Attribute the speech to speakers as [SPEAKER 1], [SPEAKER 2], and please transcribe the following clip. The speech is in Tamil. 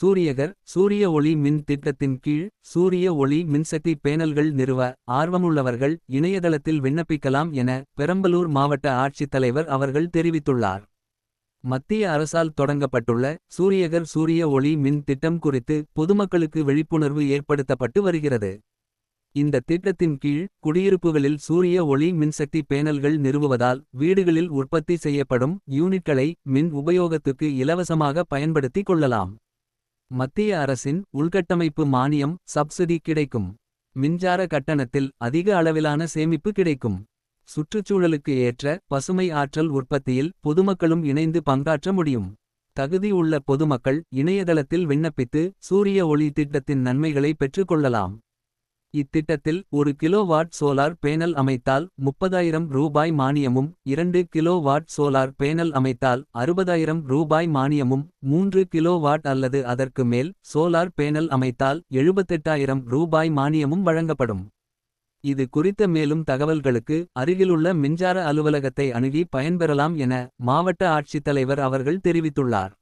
[SPEAKER 1] சூரியகர் சூரிய ஒளி மின் திட்டத்தின் கீழ் சூரிய ஒளி மின்சக்தி பேனல்கள் நிறுவ ஆர்வமுள்ளவர்கள் இணையதளத்தில் விண்ணப்பிக்கலாம் என பெரம்பலூர் மாவட்ட ஆட்சித்தலைவர் அவர்கள் தெரிவித்துள்ளார். மத்திய அரசால் தொடங்கப்பட்டுள்ள சூரியகர் சூரிய ஒளி மின் திட்டம் குறித்து பொதுமக்களுக்கு விழிப்புணர்வு ஏற்படுத்தப்பட்டு வருகிறது. இந்த திட்டத்தின் கீழ் குடியிருப்புகளில் சூரிய ஒளி மின்சக்தி பேனல்கள் நிறுவுவதால் வீடுகளில் உற்பத்தி செய்யப்படும் யூனிட்களை மின் உபயோகத்துக்கு இலவசமாக பயன்படுத்திக் கொள்ளலாம். மத்திய அரசின் உள்கட்டமைப்பு மானியம் சப்சிடி கிடைக்கும். மின்சார கட்டணத்தில் அதிக அளவிலான சேமிப்பு கிடைக்கும். சுற்றுச்சூழலுக்கு ஏற்ற பசுமை ஆற்றல் உற்பத்தியில் பொதுமக்களும் இணைந்து பங்காற்ற முடியும். தகுதி உள்ள பொதுமக்கள் இணையதளத்தில் விண்ணப்பித்து சூரிய ஒளி திட்டத்தின் நன்மைகளை பெற்றுக்கொள்ளலாம் இத்திட்டத்தில் ஒரு கிலோ வாட் சோலார் பேனல் அமைத்தால் முப்பதாயிரம் ரூபாய் மானியமும் இரண்டு கிலோ வாட் சோலார் பேனல் அமைத்தால் அறுபதாயிரம் ரூபாய் மானியமும் மூன்று கிலோ வாட் அல்லது அதற்கு மேல் சோலார் பேனல் அமைத்தால் எழுபத்தெட்டாயிரம் ரூபாய் மானியமும் வழங்கப்படும். இது குறித்த மேலும் தகவல்களுக்கு அருகிலுள்ள மின்சார அலுவலகத்தை அணுகி பயன்பெறலாம் என மாவட்ட ஆட்சித்தலைவர் அவர்கள் தெரிவித்துள்ளார்.